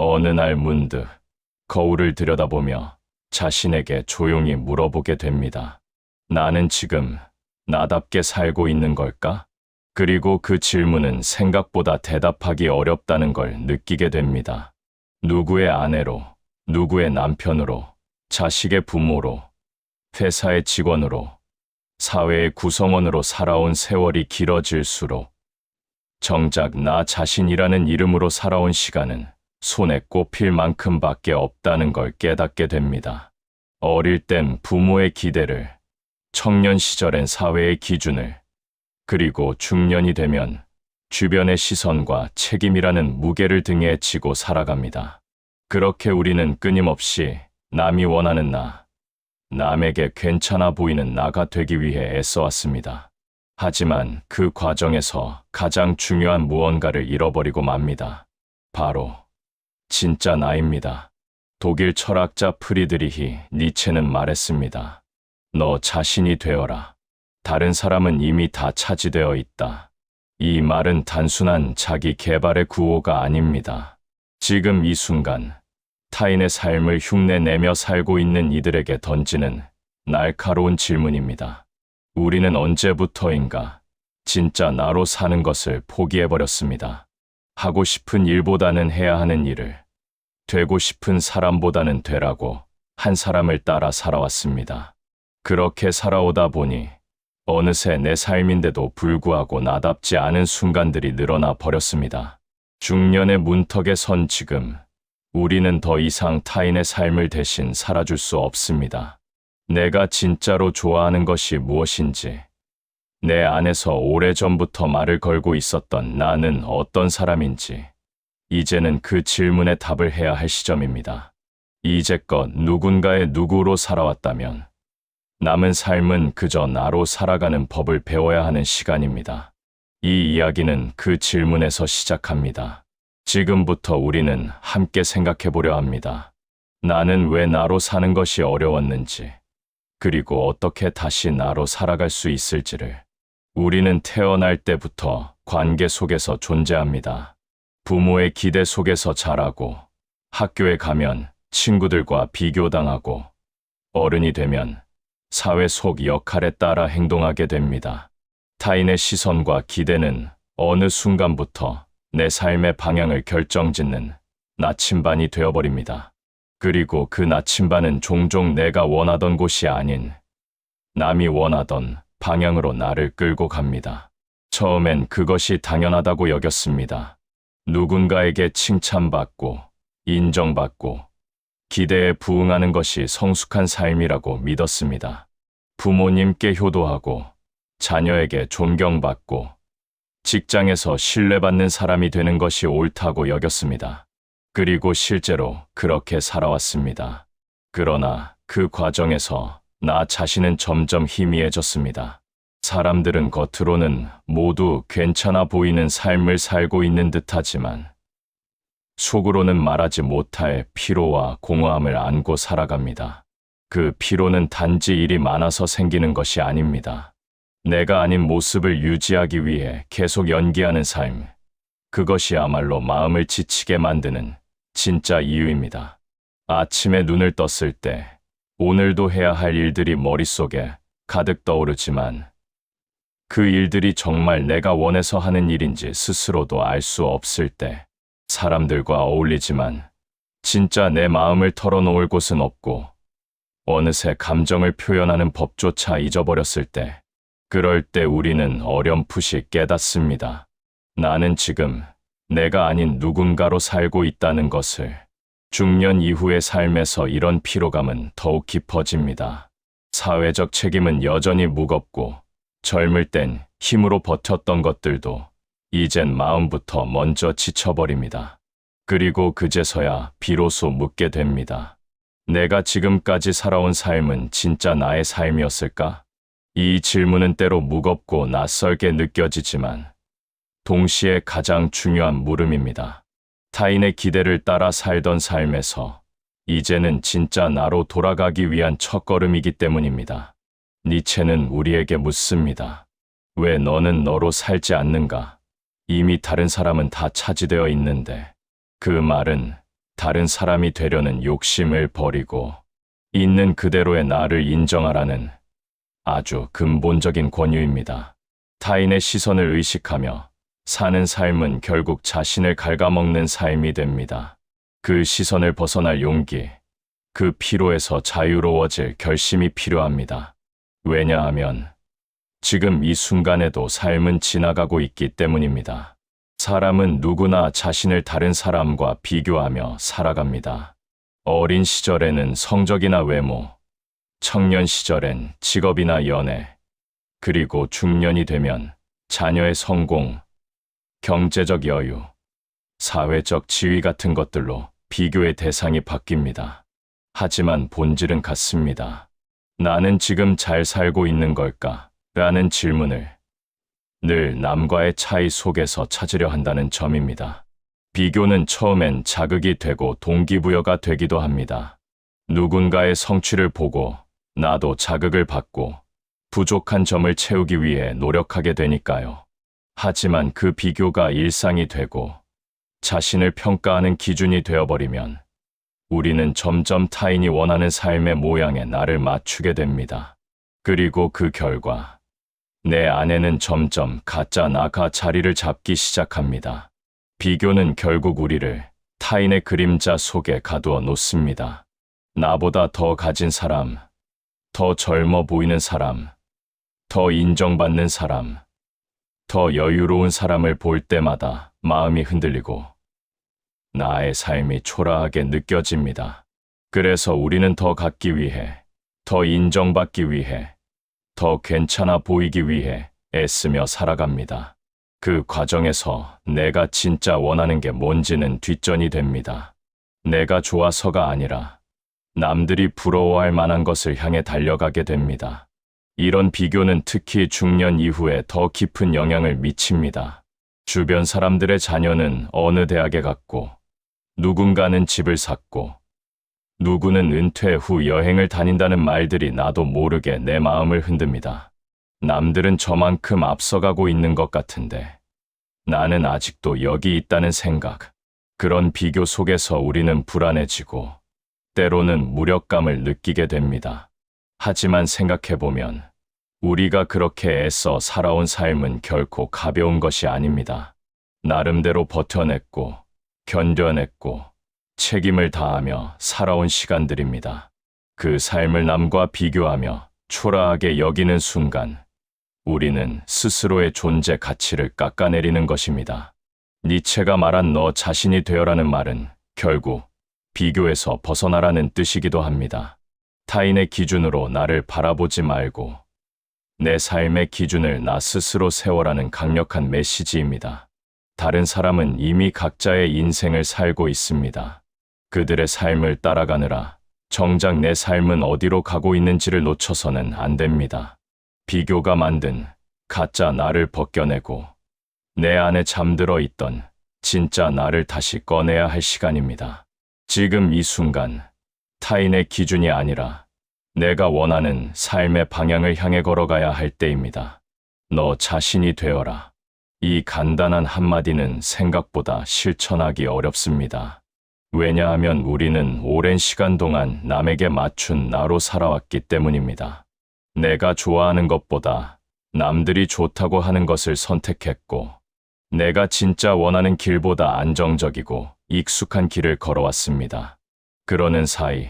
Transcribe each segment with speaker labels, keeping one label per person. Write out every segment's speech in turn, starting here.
Speaker 1: 어느 날 문득 거울을 들여다보며 자신에게 조용히 물어보게 됩니다. 나는 지금 나답게 살고 있는 걸까? 그리고 그 질문은 생각보다 대답하기 어렵다는 걸 느끼게 됩니다. 누구의 아내로, 누구의 남편으로, 자식의 부모로, 회사의 직원으로, 사회의 구성원으로 살아온 세월이 길어질수록 정작 나 자신이라는 이름으로 살아온 시간은 손에 꼽힐 만큼밖에 없다는 걸 깨닫게 됩니다. 어릴 땐 부모의 기대를, 청년 시절엔 사회의 기준을, 그리고 중년이 되면 주변의 시선과 책임이라는 무게를 등에 지고 살아갑니다. 그렇게 우리는 끊임없이 남이 원하는 나, 남에게 괜찮아 보이는 나가 되기 위해 애써왔습니다. 하지만 그 과정에서 가장 중요한 무언가를 잃어버리고 맙니다. 바로 진짜 나입니다. 독일 철학자 프리드리히 니체는 말했습니다. 너 자신이 되어라. 다른 사람은 이미 다 차지되어 있다. 이 말은 단순한 자기 개발의 구호가 아닙니다. 지금 이 순간 타인의 삶을 흉내내며 살고 있는 이들에게 던지는 날카로운 질문입니다. 우리는 언제부터인가 진짜 나로 사는 것을 포기해버렸습니다. 하고 싶은 일보다는 해야 하는 일을, 되고 싶은 사람보다는 되라고 한 사람을 따라 살아왔습니다. 그렇게 살아오다 보니 어느새 내 삶인데도 불구하고 나답지 않은 순간들이 늘어나 버렸습니다. 중년의 문턱에 선 지금 우리는 더 이상 타인의 삶을 대신 살아줄 수 없습니다. 내가 진짜로 좋아하는 것이 무엇인지, 내 안에서 오래전부터 말을 걸고 있었던 나는 어떤 사람인지, 이제는 그 질문에 답을 해야 할 시점입니다. 이제껏 누군가의 누구로 살아왔다면, 남은 삶은 그저 나로 살아가는 법을 배워야 하는 시간입니다. 이 이야기는 그 질문에서 시작합니다. 지금부터 우리는 함께 생각해 보려 합니다. 나는 왜 나로 사는 것이 어려웠는지, 그리고 어떻게 다시 나로 살아갈 수 있을지를. 우리는 태어날 때부터 관계 속에서 존재합니다. 부모의 기대 속에서 자라고, 학교에 가면 친구들과 비교당하고, 어른이 되면 사회 속 역할에 따라 행동하게 됩니다. 타인의 시선과 기대는 어느 순간부터 내 삶의 방향을 결정짓는 나침반이 되어버립니다. 그리고 그 나침반은 종종 내가 원하던 곳이 아닌 남이 원하던 방향으로 나를 끌고 갑니다. 처음엔 그것이 당연하다고 여겼습니다. 누군가에게 칭찬받고 인정받고 기대에 부응하는 것이 성숙한 삶이라고 믿었습니다. 부모님께 효도하고 자녀에게 존경받고 직장에서 신뢰받는 사람이 되는 것이 옳다고 여겼습니다. 그리고 실제로 그렇게 살아왔습니다. 그러나 그 과정에서 나 자신은 점점 희미해졌습니다. 사람들은 겉으로는 모두 괜찮아 보이는 삶을 살고 있는 듯하지만 속으로는 말하지 못할 피로와 공허함을 안고 살아갑니다. 그 피로는 단지 일이 많아서 생기는 것이 아닙니다. 내가 아닌 모습을 유지하기 위해 계속 연기하는 삶. 그것이야말로 마음을 지치게 만드는 진짜 이유입니다. 아침에 눈을 떴을 때 오늘도 해야 할 일들이 머릿속에 가득 떠오르지만 그 일들이 정말 내가 원해서 하는 일인지 스스로도 알 수 없을 때 사람들과 어울리지만 진짜 내 마음을 털어놓을 곳은 없고 어느새 감정을 표현하는 법조차 잊어버렸을 때 그럴 때 우리는 어렴풋이 깨닫습니다. 나는 지금 내가 아닌 누군가로 살고 있다는 것을 중년 이후의 삶에서 이런 피로감은 더욱 깊어집니다. 사회적 책임은 여전히 무겁고 젊을 땐 힘으로 버텼던 것들도 이젠 마음부터 먼저 지쳐버립니다. 그리고 그제서야 비로소 묻게 됩니다. 내가 지금까지 살아온 삶은 진짜 나의 삶이었을까? 이 질문은 때로 무겁고 낯설게 느껴지지만 동시에 가장 중요한 물음입니다. 타인의 기대를 따라 살던 삶에서 이제는 진짜 나로 돌아가기 위한 첫걸음이기 때문입니다. 니체는 우리에게 묻습니다. 왜 너는 너로 살지 않는가? 이미 다른 사람은 다 차지되어 있는데 그 말은 다른 사람이 되려는 욕심을 버리고 있는 그대로의 나를 인정하라는 아주 근본적인 권유입니다. 타인의 시선을 의식하며 사는 삶은 결국 자신을 갉아먹는 삶이 됩니다. 그 시선을 벗어날 용기, 그 피로에서 자유로워질 결심이 필요합니다. 왜냐하면 지금 이 순간에도 삶은 지나가고 있기 때문입니다. 사람은 누구나 자신을 다른 사람과 비교하며 살아갑니다. 어린 시절에는 성적이나 외모, 청년 시절엔 직업이나 연애, 그리고 중년이 되면 자녀의 성공, 경제적 여유, 사회적 지위 같은 것들로 비교의 대상이 바뀝니다. 하지만 본질은 같습니다. 나는 지금 잘 살고 있는 걸까? 라는 질문을 늘 남과의 차이 속에서 찾으려 한다는 점입니다. 비교는 처음엔 자극이 되고 동기부여가 되기도 합니다. 누군가의 성취를 보고 나도 자극을 받고 부족한 점을 채우기 위해 노력하게 되니까요. 하지만 그 비교가 일상이 되고 자신을 평가하는 기준이 되어버리면 우리는 점점 타인이 원하는 삶의 모양에 나를 맞추게 됩니다. 그리고 그 결과 내 안에는 점점 가짜 나가 자리를 잡기 시작합니다. 비교는 결국 우리를 타인의 그림자 속에 가두어 놓습니다. 나보다 더 가진 사람, 더 젊어 보이는 사람, 더 인정받는 사람, 더 여유로운 사람을 볼 때마다 마음이 흔들리고 나의 삶이 초라하게 느껴집니다. 그래서 우리는 더 갖기 위해, 더 인정받기 위해, 더 괜찮아 보이기 위해 애쓰며 살아갑니다. 그 과정에서 내가 진짜 원하는 게 뭔지는 뒷전이 됩니다. 내가 좋아서가 아니라 남들이 부러워할 만한 것을 향해 달려가게 됩니다. 이런 비교는 특히 중년 이후에 더 깊은 영향을 미칩니다. 주변 사람들의 자녀는 어느 대학에 갔고, 누군가는 집을 샀고, 누구는 은퇴 후 여행을 다닌다는 말들이 나도 모르게 내 마음을 흔듭니다. 남들은 저만큼 앞서가고 있는 것 같은데, 나는 아직도 여기 있다는 생각, 그런 비교 속에서 우리는 불안해지고, 때로는 무력감을 느끼게 됩니다. 하지만 생각해보면, 우리가 그렇게 애써 살아온 삶은 결코 가벼운 것이 아닙니다. 나름대로 버텨냈고, 견뎌냈고, 책임을 다하며 살아온 시간들입니다. 그 삶을 남과 비교하며 초라하게 여기는 순간, 우리는 스스로의 존재 가치를 깎아내리는 것입니다. 니체가 말한 너 자신이 되어라는 말은 결국 비교에서 벗어나라는 뜻이기도 합니다. 타인의 기준으로 나를 바라보지 말고 내 삶의 기준을 나 스스로 세워라는 강력한 메시지입니다. 다른 사람은 이미 각자의 인생을 살고 있습니다. 그들의 삶을 따라가느라 정작 내 삶은 어디로 가고 있는지를 놓쳐서는 안 됩니다. 비교가 만든 가짜 나를 벗겨내고 내 안에 잠들어 있던 진짜 나를 다시 꺼내야 할 시간입니다. 지금 이 순간 타인의 기준이 아니라 내가 원하는 삶의 방향을 향해 걸어가야 할 때입니다. 너 자신이 되어라. 이 간단한 한마디는 생각보다 실천하기 어렵습니다. 왜냐하면 우리는 오랜 시간 동안 남에게 맞춘 나로 살아왔기 때문입니다. 내가 좋아하는 것보다 남들이 좋다고 하는 것을 선택했고, 내가 진짜 원하는 길보다 안정적이고 익숙한 길을 걸어왔습니다. 그러는 사이,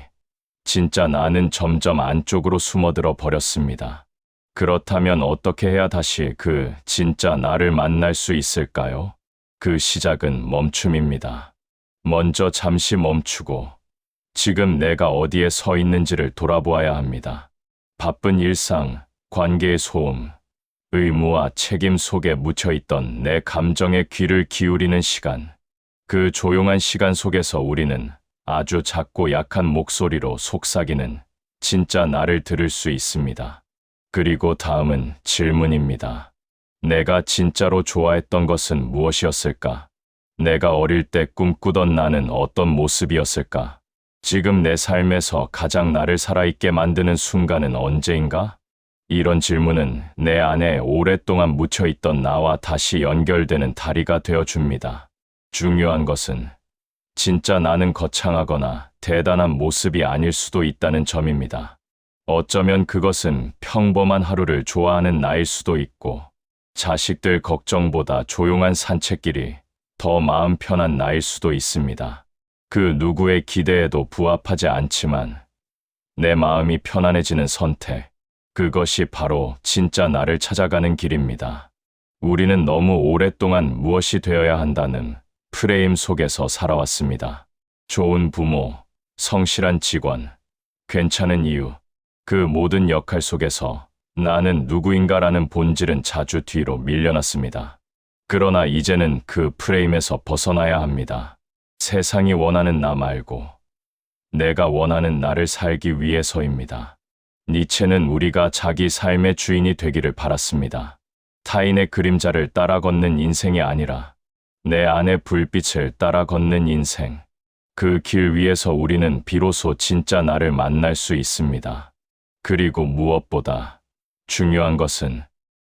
Speaker 1: 진짜 나는 점점 안쪽으로 숨어들어 버렸습니다. 그렇다면 어떻게 해야 다시 그 진짜 나를 만날 수 있을까요? 그 시작은 멈춤입니다. 먼저 잠시 멈추고 지금 내가 어디에 서 있는지를 돌아보아야 합니다. 바쁜 일상, 관계의 소음, 의무와 책임 속에 묻혀있던 내 감정에 귀를 기울이는 시간. 그 조용한 시간 속에서 우리는 아주 작고 약한 목소리로 속삭이는 진짜 나를 들을 수 있습니다. 그리고 다음은 질문입니다. 내가 진짜로 좋아했던 것은 무엇이었을까? 내가 어릴 때 꿈꾸던 나는 어떤 모습이었을까? 지금 내 삶에서 가장 나를 살아있게 만드는 순간은 언제인가? 이런 질문은 내 안에 오랫동안 묻혀있던 나와 다시 연결되는 다리가 되어 줍니다. 중요한 것은 진짜 나는 거창하거나 대단한 모습이 아닐 수도 있다는 점입니다. 어쩌면 그것은 평범한 하루를 좋아하는 나일 수도 있고, 자식들 걱정보다 조용한 산책길이 더 마음 편한 나일 수도 있습니다. 그 누구의 기대에도 부합하지 않지만, 내 마음이 편안해지는 선택, 그것이 바로 진짜 나를 찾아가는 길입니다. 우리는 너무 오랫동안 무엇이 되어야 한다는 프레임 속에서 살아왔습니다. 좋은 부모, 성실한 직원, 괜찮은 이유, 그 모든 역할 속에서 나는 누구인가라는 본질은 자주 뒤로 밀려났습니다. 그러나 이제는 그 프레임에서 벗어나야 합니다. 세상이 원하는 나 말고 내가 원하는 나를 살기 위해서입니다. 니체는 우리가 자기 삶의 주인이 되기를 바랐습니다. 타인의 그림자를 따라 걷는 인생이 아니라 내 안의 불빛을 따라 걷는 인생. 그 길 위에서 우리는 비로소 진짜 나를 만날 수 있습니다. 그리고 무엇보다 중요한 것은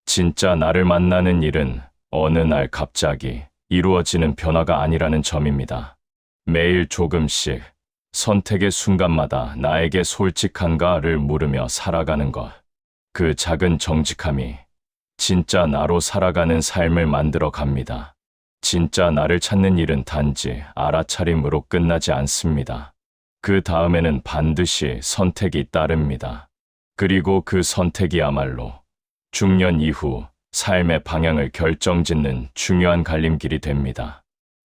Speaker 1: 진짜 나를 만나는 일은 어느 날 갑자기 이루어지는 변화가 아니라는 점입니다. 매일 조금씩 선택의 순간마다 나에게 솔직한가를 물으며 살아가는 것. 그 작은 정직함이 진짜 나로 살아가는 삶을 만들어 갑니다. 진짜 나를 찾는 일은 단지 알아차림으로 끝나지 않습니다. 그 다음에는 반드시 선택이 따릅니다. 그리고 그 선택이야말로 중년 이후 삶의 방향을 결정짓는 중요한 갈림길이 됩니다.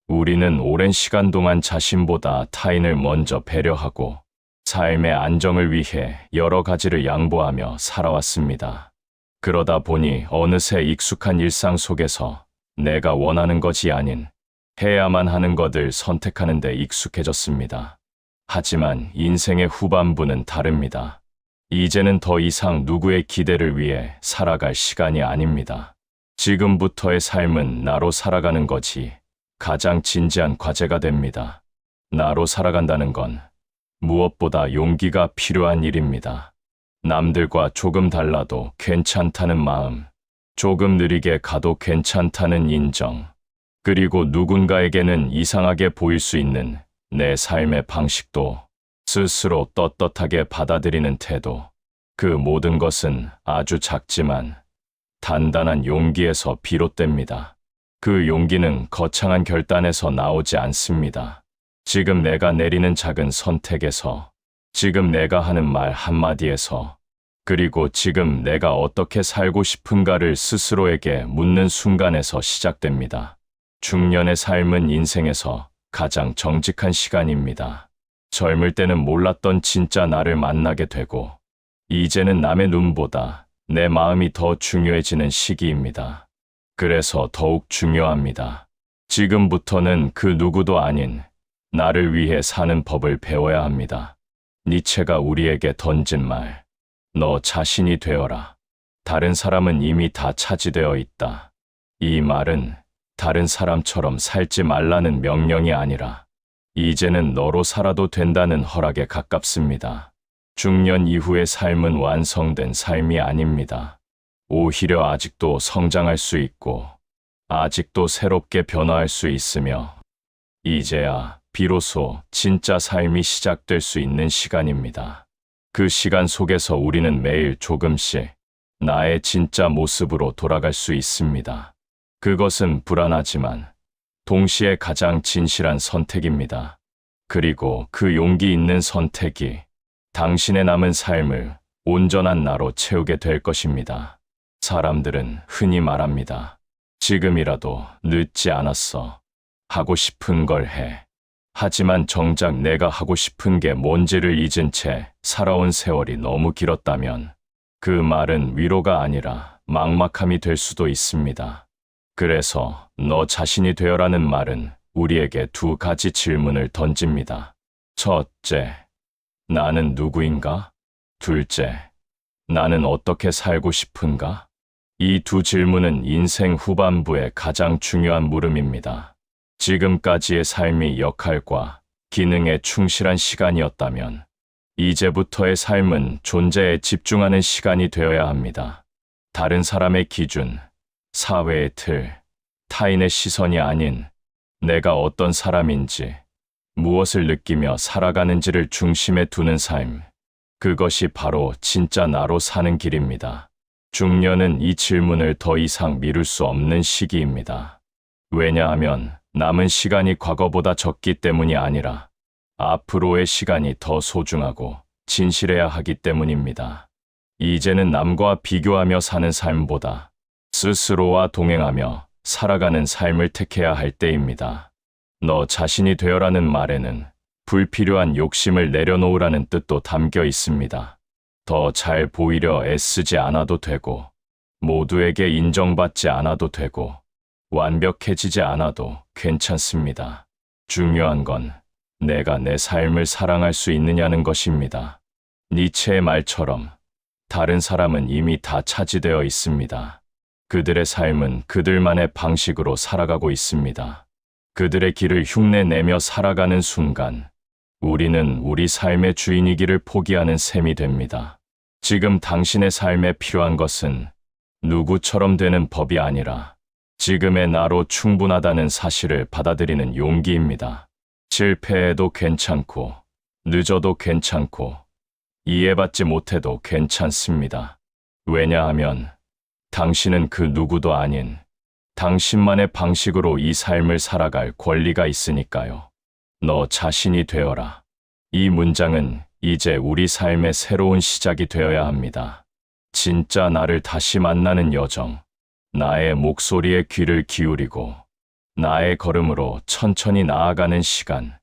Speaker 1: 우리는 오랜 시간 동안 자신보다 타인을 먼저 배려하고 삶의 안정을 위해 여러 가지를 양보하며 살아왔습니다. 그러다 보니 어느새 익숙한 일상 속에서 내가 원하는 것이 아닌 해야만 하는 것을 선택하는 데 익숙해졌습니다. 하지만 인생의 후반부는 다릅니다. 이제는 더 이상 누구의 기대를 위해 살아갈 시간이 아닙니다. 지금부터의 삶은 나로 살아가는 것이 가장 진지한 과제가 됩니다. 나로 살아간다는 건 무엇보다 용기가 필요한 일입니다. 남들과 조금 달라도 괜찮다는 마음, 조금 느리게 가도 괜찮다는 인정, 그리고 누군가에게는 이상하게 보일 수 있는 내 삶의 방식도 스스로 떳떳하게 받아들이는 태도, 그 모든 것은 아주 작지만 단단한 용기에서 비롯됩니다. 그 용기는 거창한 결단에서 나오지 않습니다. 지금 내가 내리는 작은 선택에서, 지금 내가 하는 말 한마디에서, 그리고 지금 내가 어떻게 살고 싶은가를 스스로에게 묻는 순간에서 시작됩니다. 중년의 삶은 인생에서 가장 정직한 시간입니다. 젊을 때는 몰랐던 진짜 나를 만나게 되고, 이제는 남의 눈보다 내 마음이 더 중요해지는 시기입니다. 그래서 더욱 중요합니다. 지금부터는 그 누구도 아닌 나를 위해 사는 법을 배워야 합니다. 니체가 우리에게 던진 말, 너 자신이 되어라. 다른 사람은 이미 다 차지되어 있다. 이 말은 다른 사람처럼 살지 말라는 명령이 아니라 이제는 너로 살아도 된다는 허락에 가깝습니다. 중년 이후의 삶은 완성된 삶이 아닙니다. 오히려 아직도 성장할 수 있고 아직도 새롭게 변화할 수 있으며 이제야 비로소 진짜 삶이 시작될 수 있는 시간입니다. 그 시간 속에서 우리는 매일 조금씩 나의 진짜 모습으로 돌아갈 수 있습니다. 그것은 불안하지만 동시에 가장 진실한 선택입니다. 그리고 그 용기 있는 선택이 당신의 남은 삶을 온전한 나로 채우게 될 것입니다. 사람들은 흔히 말합니다. 지금이라도 늦지 않았어. 하고 싶은 걸 해. 하지만 정작 내가 하고 싶은 게 뭔지를 잊은 채 살아온 세월이 너무 길었다면 그 말은 위로가 아니라 막막함이 될 수도 있습니다. 그래서 너 자신이 되어라는 말은 우리에게 두 가지 질문을 던집니다. 첫째, 나는 누구인가? 둘째, 나는 어떻게 살고 싶은가? 이 두 질문은 인생 후반부의 가장 중요한 물음입니다. 지금까지의 삶이 역할과 기능에 충실한 시간이었다면, 이제부터의 삶은 존재에 집중하는 시간이 되어야 합니다. 다른 사람의 기준, 사회의 틀, 타인의 시선이 아닌 내가 어떤 사람인지, 무엇을 느끼며 살아가는지를 중심에 두는 삶. 그것이 바로 진짜 나로 사는 길입니다. 중년은 이 질문을 더 이상 미룰 수 없는 시기입니다. 왜냐하면 남은 시간이 과거보다 적기 때문이 아니라 앞으로의 시간이 더 소중하고 진실해야 하기 때문입니다. 이제는 남과 비교하며 사는 삶보다 스스로와 동행하며 살아가는 삶을 택해야 할 때입니다. 너 자신이 되어라는 말에는 불필요한 욕심을 내려놓으라는 뜻도 담겨 있습니다. 더 잘 보이려 애쓰지 않아도 되고, 모두에게 인정받지 않아도 되고, 완벽해지지 않아도 괜찮습니다. 중요한 건 내가 내 삶을 사랑할 수 있느냐는 것입니다. 니체의 말처럼 다른 사람은 이미 다 차지되어 있습니다. 그들의 삶은 그들만의 방식으로 살아가고 있습니다. 그들의 길을 흉내내며 살아가는 순간, 우리는 우리 삶의 주인이기를 포기하는 셈이 됩니다. 지금 당신의 삶에 필요한 것은 누구처럼 되는 법이 아니라 지금의 나로 충분하다는 사실을 받아들이는 용기입니다. 실패해도 괜찮고, 늦어도 괜찮고, 이해받지 못해도 괜찮습니다. 왜냐하면 당신은 그 누구도 아닌 당신만의 방식으로 이 삶을 살아갈 권리가 있으니까요. 너 자신이 되어라. 이 문장은 이제 우리 삶의 새로운 시작이 되어야 합니다. 진짜 나를 다시 만나는 여정. 나의 목소리에 귀를 기울이고 나의 걸음으로 천천히 나아가는 시간.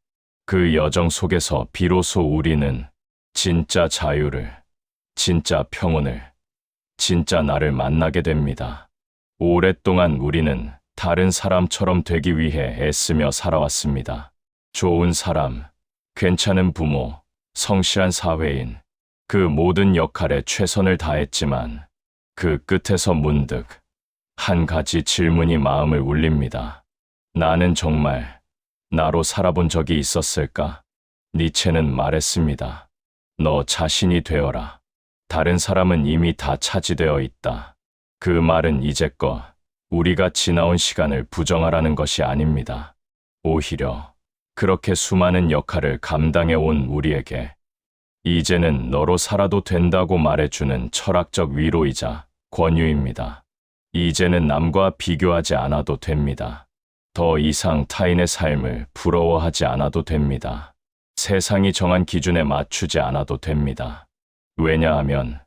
Speaker 1: 그 여정 속에서 비로소 우리는 진짜 자유를, 진짜 평온을, 진짜 나를 만나게 됩니다. 오랫동안 우리는 다른 사람처럼 되기 위해 애쓰며 살아왔습니다. 좋은 사람, 괜찮은 부모, 성실한 사회인, 그 모든 역할에 최선을 다했지만 그 끝에서 문득 한 가지 질문이 마음을 울립니다. 나는 정말 나로 살아본 적이 있었을까? 니체는 말했습니다. 너 자신이 되어라. 다른 사람은 이미 다 차지되어 있다. 그 말은 이제껏 우리가 지나온 시간을 부정하라는 것이 아닙니다. 오히려 그렇게 수많은 역할을 감당해 온 우리에게 이제는 너로 살아도 된다고 말해주는 철학적 위로이자 권유입니다. 이제는 남과 비교하지 않아도 됩니다. 더 이상 타인의 삶을 부러워하지 않아도 됩니다. 세상이 정한 기준에 맞추지 않아도 됩니다. 왜냐하면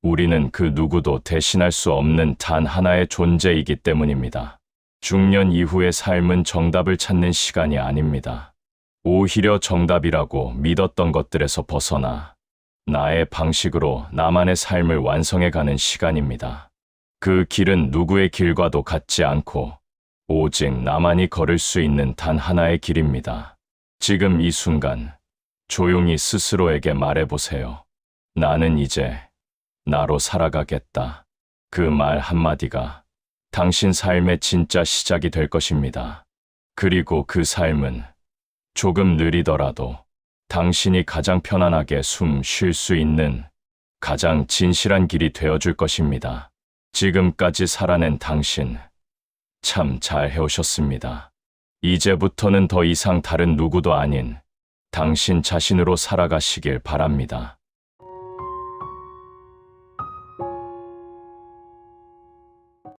Speaker 1: 우리는 그 누구도 대신할 수 없는 단 하나의 존재이기 때문입니다. 중년 이후의 삶은 정답을 찾는 시간이 아닙니다. 오히려 정답이라고 믿었던 것들에서 벗어나 나의 방식으로 나만의 삶을 완성해 가는 시간입니다. 그 길은 누구의 길과도 같지 않고 오직 나만이 걸을 수 있는 단 하나의 길입니다. 지금 이 순간 조용히 스스로에게 말해보세요. 나는 이제 나로 살아가겠다. 그 말 한마디가 당신 삶의 진짜 시작이 될 것입니다. 그리고 그 삶은 조금 느리더라도 당신이 가장 편안하게 숨 쉴 수 있는 가장 진실한 길이 되어줄 것입니다. 지금까지 살아낸 당신, 참 잘 해오셨습니다. 이제부터는 더 이상 다른 누구도 아닌 당신 자신으로 살아가시길 바랍니다.